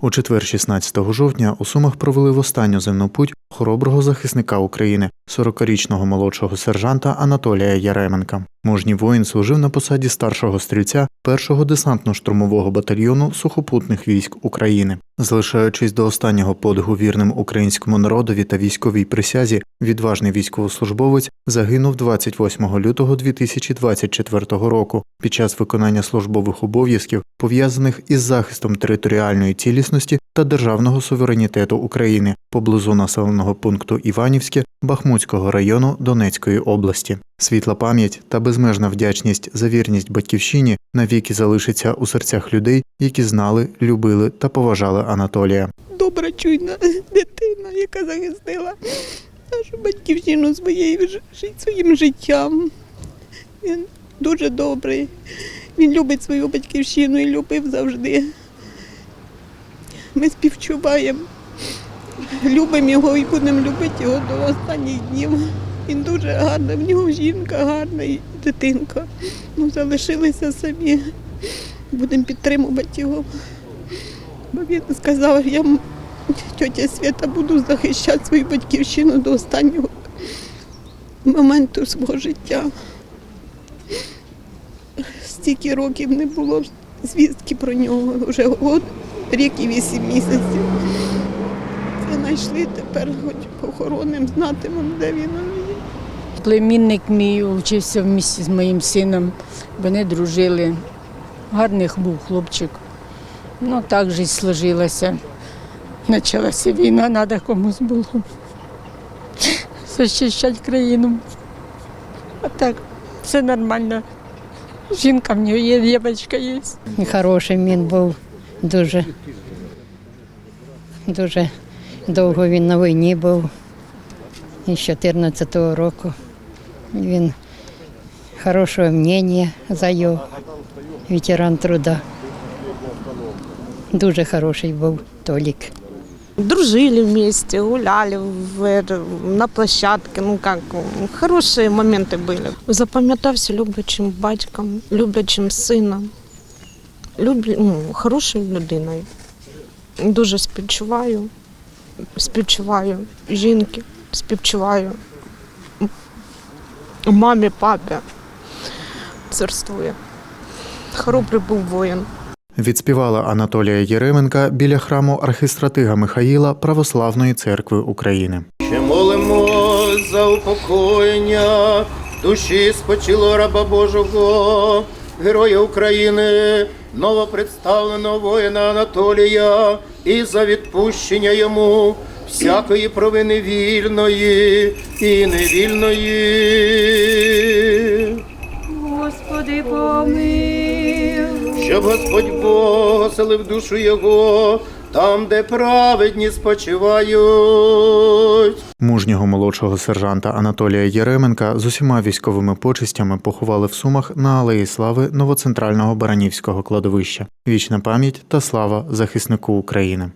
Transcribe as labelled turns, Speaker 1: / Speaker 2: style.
Speaker 1: У четвер, 16 жовтня, у Сумах провели в останню земну путь хороброго захисника України, 40-річного молодшого сержанта Анатолія Яременка. Мужній воїн служив на посаді старшого стрільця першого десантно-штурмового батальйону сухопутних військ України. Залишаючись до останнього подиху вірним українському народові та військовій присязі, відважний військовослужбовець загинув 28 лютого 2024 року під час виконання службових обов'язків, пов'язаних із захистом територіальної цілісності та державного суверенітету України поблизу населеного пункту Іванівське Бахмутського району Донецької області. Світла пам'ять та безмежна вдячність за вірність батьківщині навіки залишиться у серцях людей, які знали, любили та поважали Анатолія.
Speaker 2: добра, чуйна дитина, яка захистила нашу батьківщину своєю своїм життям. Він дуже добрий. Він любить свою батьківщину і любив завжди. Ми співчуваємо, любимо його і будемо любити його до останніх днів. Він дуже гарний, в нього жінка гарна і дитинка. Ну, залишилися самі. Будемо підтримувати його. Бо він сказав, я тьотя Свята буду захищати свою батьківщину до останнього моменту свого життя. Стільки років не було звістки про нього, вже рік і вісім місяців. Це знайшли тепер, хоч похороним, знатимемо, де він є.
Speaker 3: Племінник мій вчився в місті з моїм сином. Вони дружили. Гарний був хлопчик. Ну, так життя сложилася. Почалася війна, треба комусь було захищати країну. А так, все нормально. Жінка в нього є, дівчинка є.
Speaker 4: Хороший він був дуже. Дуже довго він на війні був. І з 14-го року. Він хорошого мнення за його ветеран труда. Дуже хороший був Толік.
Speaker 5: дружили вместе, гуляли в, это- на площадке, ну как, хорошие моменты были. Запам'ятався люблячим батьком, люблячим сином, люблю, ну, хорошою людиною. Дуже співчуваю, співчуваю жінки, співчуваю мамі, папі. Царствує. Хоробрий був воїн.
Speaker 1: Відспівала Анатолія Єременка біля храму архистратига Михаїла Православної церкви України.
Speaker 6: Ще молимось за упокоєння душі спочилого раба Божого, героя України, новопредставленого воїна Анатолія, і за відпущення йому всякої провини вільної і невільної.
Speaker 7: Господи, помилуй.
Speaker 6: Щоб Господь Бог оселив душу його там, де праведні спочивають.
Speaker 1: Мужнього молодшого сержанта Анатолія Єременка з усіма військовими почестями поховали в Сумах на Алеї Слави новоцентрального Баранівського кладовища. Вічна пам'ять та слава захиснику України.